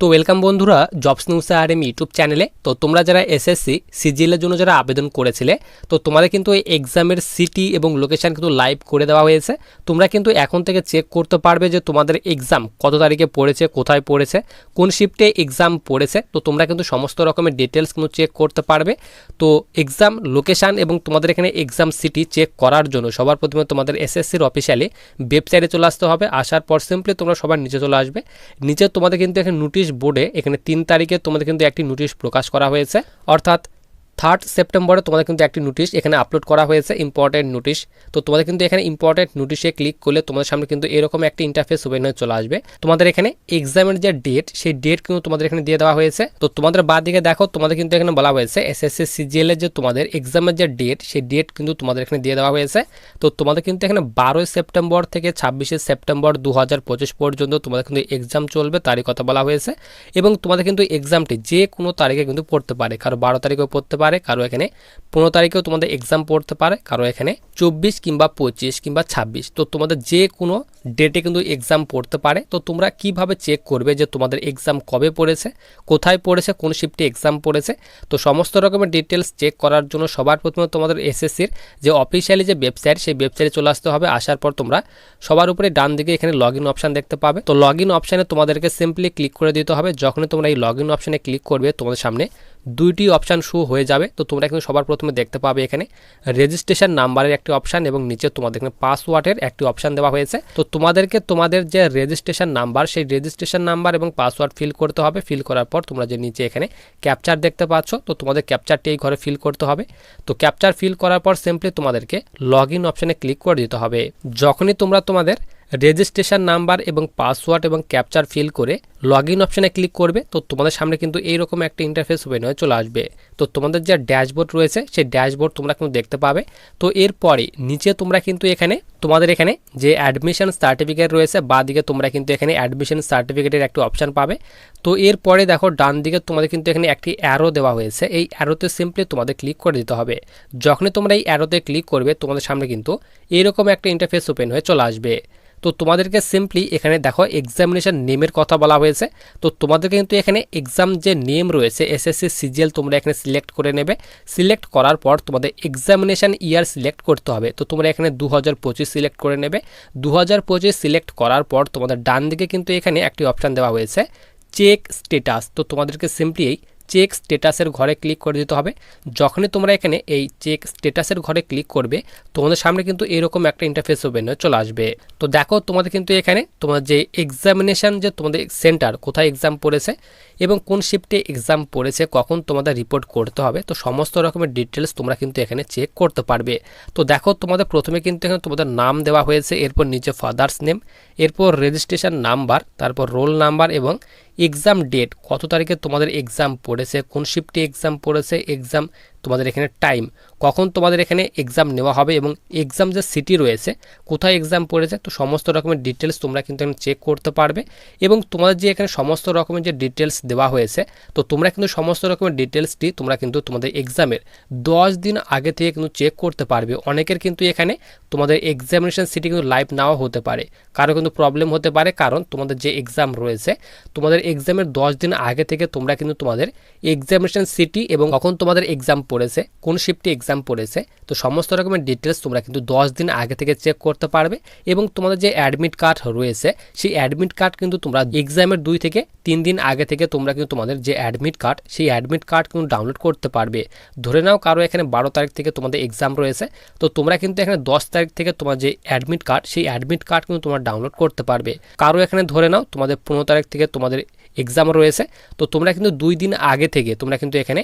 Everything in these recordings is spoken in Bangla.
তো ওয়েলকাম বন্ধুরা jobs news R M YouTube চ্যানেলে তো তোমরা যারা এসএসসি সিজিএলের জন্য যারা আবেদন করেছিলে, তো তোমাদের কিন্তু এই এক্সামের সিটি এবং লোকেশান কিন্তু লাইভ করে দেওয়া হয়েছে। তোমরা কিন্তু এখন থেকে চেক করতে পারবে যে তোমাদের এক্সাম কত তারিখে পড়েছে, কোথায় পড়েছে, কোন শিফটে এক্সাম পড়েছে। তো তোমরা কিন্তু সমস্ত রকমের ডিটেলস কিন্তু চেক করতে পারবে। তো এক্সাম লোকেশান এবং তোমাদের এখানে এক্সাম সিটি চেক করার জন্য সবার প্রথমে তোমাদের এসএসসির অফিসিয়ালি ওয়েবসাইটে চলে আসতে হবে। আসার পর সিম্পলি তোমরা সবার নিচে চলে আসবে। নিচে তোমাদের কিন্তু এখানে নোটিশ বোর্ডে এখানে তিন তারিখে তোমাদের কিন্তু একটি নোটিশ প্রকাশ করা হয়েছে। অর্থাৎ থার্ড সেপ্টেম্বরে তোমাদের কিন্তু একটি নোটিশ এখানে আপলোড করা হয়েছে ইম্পর্টেন্ট নোটিশ তো তোমাদের কিন্তু এখানে ইম্পর্টেন্ট নোটিশে ক্লিক করলে তোমাদের সামনে কিন্তু এরকম একটি ইন্টারফেস ওপেন হয়ে চলে আসবে। তোমাদের এখানে এক্সামের যে ডেট সেই ডেট কিন্তু তোমাদের এখানে দিয়ে দেওয়া হয়েছে। তো তোমাদের বাদ দিকে দেখো, তোমাদের কিন্তু এখানে বলা হয়েছে এসএসসি সিজিএল এর যে তোমাদের এক্সামের যে ডেট সেই ডেট কিন্তু তোমাদের এখানে দিয়ে দেওয়া হয়েছে। তো তোমাদের কিন্তু এখানে বারোই সেপ্টেম্বর থেকে ছাব্বিশে সেপ্টেম্বর দু হাজার পঁচিশ পর্যন্ত তোমাদের কিন্তু এক্সাম চলবে, তারই কথা বলা হয়েছে। এবং তোমাদের কিন্তু এক্সামটি যে কোনো তারিখে কিন্তু পড়তে পারে, কারও বারো তারিখেও পড়তে পারে কারও এখানে পনেরো তারিখেও তোমাদের এক্সাম পড়তে পারে, কারও এখানে চব্বিশ কিংবা পঁচিশ কিংবা ছাব্বিশ। তো তোমাদের যে কোনো ডেটে কিন্তু এক্সাম পড়তে পারে। তো তোমরা কীভাবে চেক করবে যে তোমাদের এক্সাম কবে পড়েছে, কোথায় পড়েছে, কোন শিফটে এক্সাম পড়েছে? তো সমস্ত রকমের ডিটেলস চেক করার জন্য সবার প্রথমে তোমাদের এসএসসির যে অফিসিয়ালি যে ওয়েবসাইট সেই ওয়েবসাইটে চলে আসতে হবে। আসার পর তোমরা সবার উপরে ডান দিকে এখানে লগ ইন অপশান দেখতে পাবে। তো লগ ইন অপশানে তোমাদেরকে সিম্পলি ক্লিক করে দিতে হবে। যখনই তোমরা এই লগ ইন অপশানে ক্লিক করবে, তোমাদের সামনে দুইটি অপশান শো হয়ে যাবে। তো তোমরা কিন্তু সবার প্রথমে দেখতে পাবে এখানে রেজিস্ট্রেশন নাম্বারের একটি অপশান এবং নিচে তোমাদের এখানে পাসওয়ার্ডের একটি অপশান দেওয়া হয়েছে। তো তোমাদেরকে তোমাদের যে রেজিস্ট্রেশন নাম্বার সেই রেজিস্ট্রেশন নাম্বার এবং পাসওয়ার্ড ফিল করতে হবে। ফিল করার পর তোমরা যে নিচে এখানে ক্যাপচার দেখতে পাচ্ছ, তো তোমাদের ক্যাপচারটি এই ঘরে ফিল করতে হবে। তো ক্যাপচার ফিল করার পর সিম্পলি তোমাদেরকে লগ ইন অপশানে ক্লিক করে দিতে হবে। যখনই তোমরা তোমাদের রেজিস্ট্রেশন নাম্বার এবং পাসওয়ার্ড এবং ক্যাপচার ফিল করে লগ ইন অপশানে ক্লিক করবে। তো তোমাদের সামনে কিন্তু এইরকম একটা ইন্টারফেস ওপেন হয়ে চলে আসবে। তো তোমাদের যে ড্যাশবোর্ড রয়েছে, সেই ড্যাশবোর্ড তোমরা কিন্তু দেখতে পাবে। তো এরপরে নিচে তোমরা কিন্তু এখানে, তোমাদের এখানে যে অ্যাডমিশন সার্টিফিকেট রয়েছে, বা দিকে তোমরা কিন্তু এখানে অ্যাডমিশন সার্টিফিকেটের একটি অপশান পাবে। তো এরপরে দেখো, ডান দিকে তোমাদের কিন্তু এখানে একটি অ্যারো দেওয়া হয়েছে। এই অ্যারোতে সিম্পলি তোমাদের ক্লিক করে দিতে হবে। যখনই তোমরা এই অ্যারোতে ক্লিক করবে, তোমাদের সামনে কিন্তু এরকম একটা ইন্টারফেস ওপেন হয়ে চলে আসবে। তো তোমাদেরকে সিম্পলি এখানে দেখো এক্সামিনেশন নেমের কথা বলা হয়েছে। তো তোমাদেরকে কিন্তু এখানে এক্সাম যে নেম রয়েছে এসএসসি সিজিএল তোমরা এখানে সিলেক্ট করে নেবে। সিলেক্ট করার পর তোমাদের এক্সামিনেশন ইয়ার সিলেক্ট করতে হবে। তো তোমরা এখানে দু হাজার পঁচিশ সিলেক্ট করে নেবে। দু হাজার পঁচিশ সিলেক্ট করার পর তোমাদের ডান দিকে কিন্তু এখানে একটি অপশান দেওয়া হয়েছে চেক স্টেটাস তো তোমাদেরকে সিম্পলি এই চেক স্টেটাসের ঘরে ক্লিক করে দিতে হবে। যখনই তোমরা এখানে এই চেক স্টেটাসের ঘরে ক্লিক করবে, তোমাদের সামনে কিন্তু এরকম একটা ইন্টারফেস ওপেন হয়ে চলে আসবে। তো দেখো তোমাদের কিন্তু এখানে তোমার যে এক্সামিনেশান যে তোমাদের সেন্টার কোথায় এক্সাম পড়েছে এবং কোন শিফটে এক্সাম পড়েছে, কখন তোমাদের রিপোর্ট করতে হবে, তো সমস্ত রকমের ডিটেলস তোমরা কিন্তু এখানে চেক করতে পারবে। তো দেখো তোমাদের প্রথমে কিন্তু এখানে তোমাদের নাম দেওয়া হয়েছে, এরপর নিচে ফাদার্স নেম এরপর রেজিস্ট্রেশন নাম্বার তারপর রোল নাম্বার এবং এক্সাম ডেট কত তারিখে তোমাদের এক্সাম পড়েছে কোন শিফটে এক্সাম পড়েছে এক্সাম তোমাদের এখানে টাইম কখন তোমাদের এখানে এক্সাম নেওয়া হবে এবং এক্সাম যে সিটি রয়েছে, কোথায় এক্সাম পড়েছে, তো সমস্ত রকমের ডিটেলস তোমরা কিন্তু এখানে চেক করতে পারবে এবং তোমাদের যে এখানে সমস্ত রকমের যে ডিটেলস দেওয়া হয়েছে, তো তোমরা কিন্তু সমস্ত রকমের ডিটেলসটি তোমরা কিন্তু তোমাদের এক্সামের দশ দিন আগে থেকে কিন্তু চেক করতে পারবে। অনেকের কিন্তু এখানে তোমাদের এক্সামিনেশন সিটি কিন্তু লাইভ নাও হতে পারে। কারও কিন্তু প্রবলেম হতে পারে, কারণ তোমাদের যে এক্সাম রয়েছে, তোমাদের এক্সামের দশ দিন আগে থেকে তোমরা কিন্তু তোমাদের এক্সামিনেশন সিটি এবং কখন তোমাদের এক্সাম পড়েছে, কোন শিফটে এক্সাম পড়েছে, তো সমস্ত রকমের ডিটেলস তোমরা কিন্তু দশ দিন আগে থেকে চেক করতে পারবে এবং তোমাদের যে অ্যাডমিট কার্ড রয়েছে, সেই অ্যাডমিট কার্ড কিন্তু তোমরা এক্সামের দুই থেকে তিন দিন আগে থেকে তোমরা কিন্তু তোমাদের যে অ্যাডমিট কার্ড সেই অ্যাডমিট কার্ড কিন্তু ডাউনলোড করতে পারবে। ধরে নাও কারও এখানে বারো তারিখ থেকে তোমাদের এক্সাম রয়েছে, তো তোমরা কিন্তু এখানে দশ তারিখ থেকে তোমার যে অ্যাডমিট কার্ড সেই অ্যাডমিট কার্ড কিন্তু তোমরা ডাউনলোড করতে পারবে। কারও এখানে ধরে নাও তোমাদের পনেরো তারিখ থেকে তোমাদের এক্সাম রয়েছে, তো তোমরা কিন্তু দুই দিন আগে থেকে তোমরা কিন্তু এখানে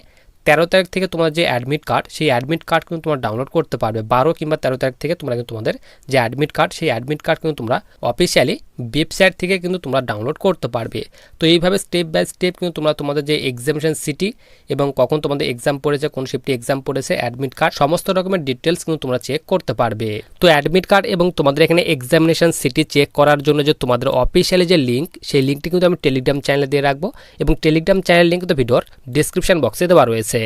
তেরো তারিখ থেকে তোমার যে অ্যাডমিট কার্ড সেই অ্যাডমিট কার্ড কিন্তু তোমরা ডাউনলোড করতে পারবে। বারো কিংবা তেরো তারিখ থেকে তোমরা কিন্তু তোমাদের যে অ্যাডমিট কার্ড সেই অ্যাডমিট কার্ড কিন্তু তোমরা অফিসিয়ালি ওয়েবসাইট থেকে কিন্তু তোমরা ডাউনলোড করতে পারবে। তো এইভাবে স্টেপ বাই স্টেপ কিন্তু তোমরা তোমাদের যে এক্সামিনেশন সিটি এবং কখন তোমাদের এক্সাম পড়েছে, কোন শিফটে এক্সাম পড়েছে অ্যাডমিট কার্ড সমস্ত রকমের ডিটেলস কিন্তু তোমরা চেক করতে পারবে। তো অ্যাডমিট কার্ড এবং তোমাদের এখানে এক্সামিনেশন সিটি চেক করার জন্য যে তোমাদের অফিসিয়ালি যে লিঙ্ক সেই লিঙ্কটি কিন্তু আমি টেলিগ্রাম চ্যানেলে দিয়ে রাখব এবং টেলিগ্রাম চ্যানেল লিঙ্ক কিন্তু ভিডিওর ডিসক্রিপশন বক্সে দেওয়া রয়েছে।